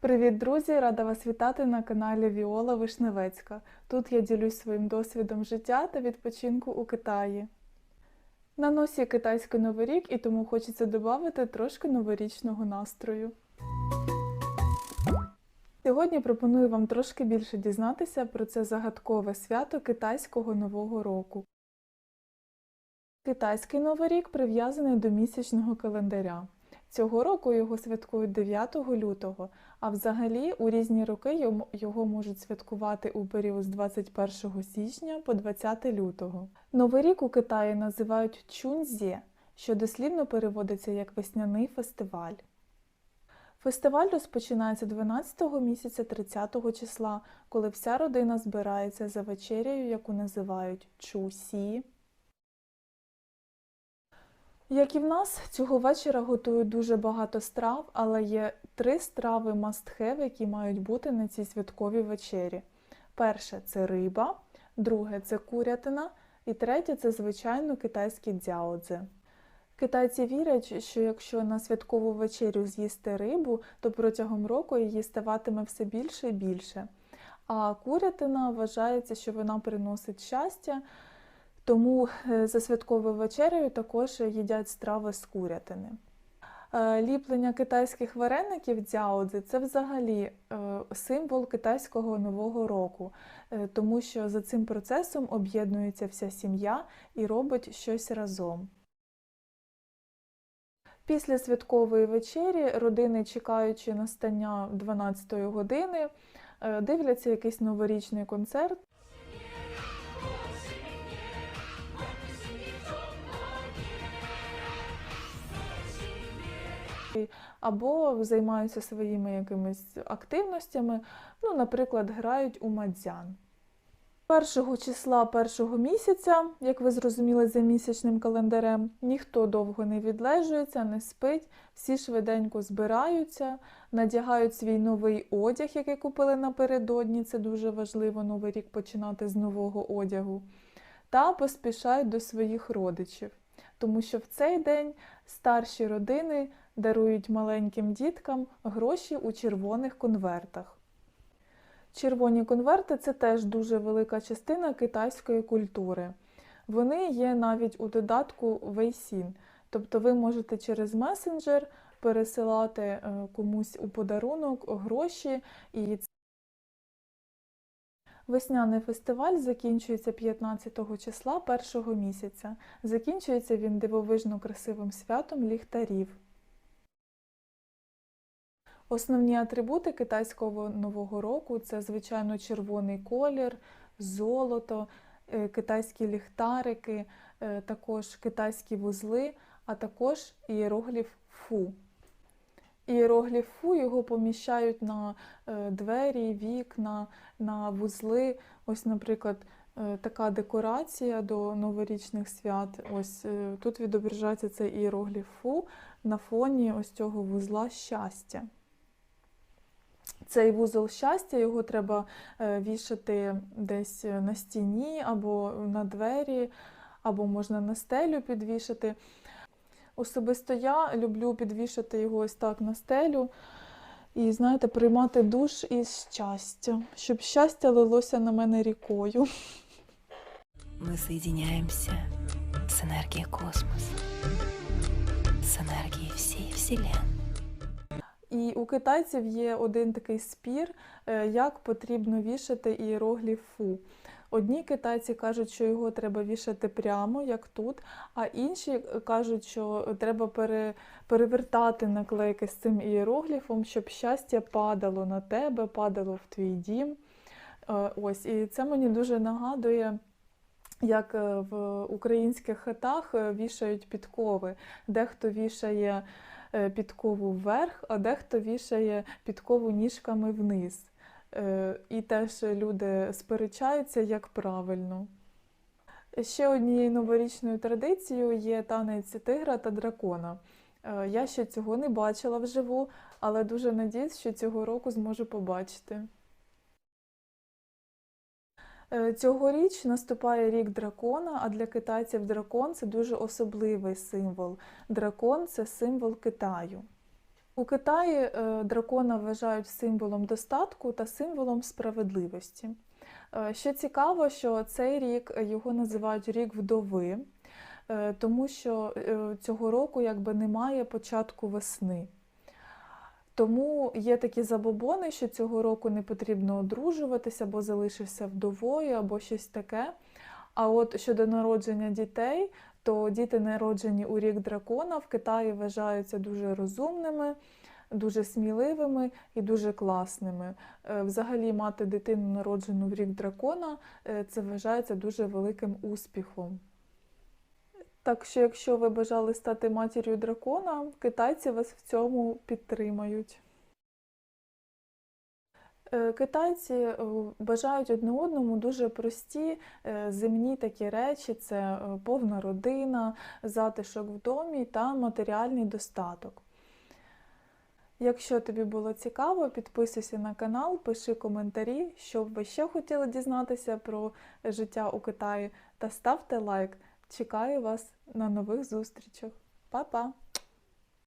Привіт, друзі! Рада вас вітати на каналі Віола Вишневецька. Тут я ділюсь своїм досвідом життя та відпочинку у Китаї. На носі китайський новий рік, і тому хочеться додати трошки новорічного настрою. Сьогодні пропоную вам трошки більше дізнатися про це загадкове свято китайського Нового року. Китайський Новий рік прив'язаний до місячного календаря. Цього року його святкують 9 лютого, а взагалі у різні роки його можуть святкувати у період з 21 січня по 20 лютого. Новий рік у Китаї називають Чунзє, що дослівно переводиться як весняний фестиваль. Фестиваль розпочинається 12 місяця 30 числа, коли вся родина збирається за вечерею, яку називають Чусі. Як і в нас, цього вечора готують дуже багато страв, але є три страви must-have, які мають бути на цій святковій вечері. Перше це риба, друге це курятина, і третє це звичайно китайські дзяодзе. Китайці вірять, що якщо на святкову вечерю з'їсти рибу, то протягом року її ставатиме все більше і більше. А курятина вважається, що вона приносить щастя, тому е, за святковою вечерею також їдять страви з курятини. Е, Ліплення китайських вареників дзяодзи це взагалі е, символ китайського нового року, тому що за цим процесом об'єднується вся сім'я і робить щось разом. Після святкової вечері родини, чекаючи настання 12-ї години, дивляться якийсь новорічний концерт. Або займаються своїми якимись активностями, ну, наприклад, грають у мадзян. Першого числа першого місяця, як ви зрозуміли за місячним календарем, ніхто довго не відлежується, не спить, всі швиденько збираються, надягають свій новий одяг, який купили напередодні. Це дуже важливо новий рік починати з нового одягу, та поспішають до своїх родичів, тому що в цей день старші родини дарують маленьким діткам гроші у червоних конвертах. Червоні конверти це теж дуже велика частина китайської культури. Вони є навіть у додатку Weixin. Тобто ви можете через месенджер пересилати е, комусь у подарунок гроші. І Весняний фестиваль закінчується 15 числа першого місяця. Закінчується він дивовижно красивим святом ліхтарів. Основні атрибути китайського нового року це, звичайно, червоний колір, золото, е, китайські ліхтарики, е, також китайські вузли, а також ієрогліф фу. Ієрогліф фу його поміщають на е, двері, вікна, на вузли. Ось, наприклад, така декорація до новорічних свят. Ось тут відображається цей ієрогліф фу на фоні ось цього вузла щастя. Цей вузол щастя, його треба е, вішати десь на стіні або на двері, або можна на стелю підвішати. Особисто я люблю підвішати його ось так на стелю і, знаєте, приймати душ із щастя, щоб щастя лилося на мене рікою. Мы соединяемся с энергией космоса, с энергией всей Вселенной. І у китайців є один такий спір, е, як потрібно вішати іерогліф фу. Одні китайці кажуть, що його треба вішати прямо, як тут, а інші кажуть, що треба пере, перевертати наклейки з цим ієрогліфом, щоб щастя падало на тебе, падало в твій дім. Е, Ось, і це мені дуже нагадує. Як е, в українських хатах вішають підкови. Дехто вішає підкову вверх, а дехто вішає підкову ніжками вниз. Е, І теж люди сперечаються, як правильно. Ще однією новорічною традицією є танець тигра та дракона. Е, Я ще цього не бачила вживу, але дуже надіюсь, що цього року зможу побачити. Е, Цьогоріч наступає рік дракона, а для китайців дракон це дуже особливий символ. Дракон це символ Китаю. У Китаї е, дракона вважають символом достатку та символом справедливості. Е, Що цікаво, що цей рік його називають рік вдови, е, тому що цього року якби немає початку весни. Тому є такі забобони, що цього року не потрібно одружуватися, бо залишишся вдовою або щось таке. А от щодо народження дітей, то діти, народжені у рік дракона, в Китаї вважаються дуже розумними, дуже сміливими і дуже класними. Е, Взагалі, мати дитину, народжену в рік дракона, е, це вважається дуже великим успіхом. Так що, якщо ви бажали стати матір'ю дракона, китайці вас в цьому підтримають. Е, Китайці е, бажають одне одному дуже прості е, земні такі речі: це повна родина, затишок в домі та матеріальний достаток. Якщо тобі було цікаво, підписуйся на канал, пиши коментарі, що б ви ще хотіли дізнатися про життя у Китаї, та ставте лайк. Чекаю вас на нових зустрічах. Па-па!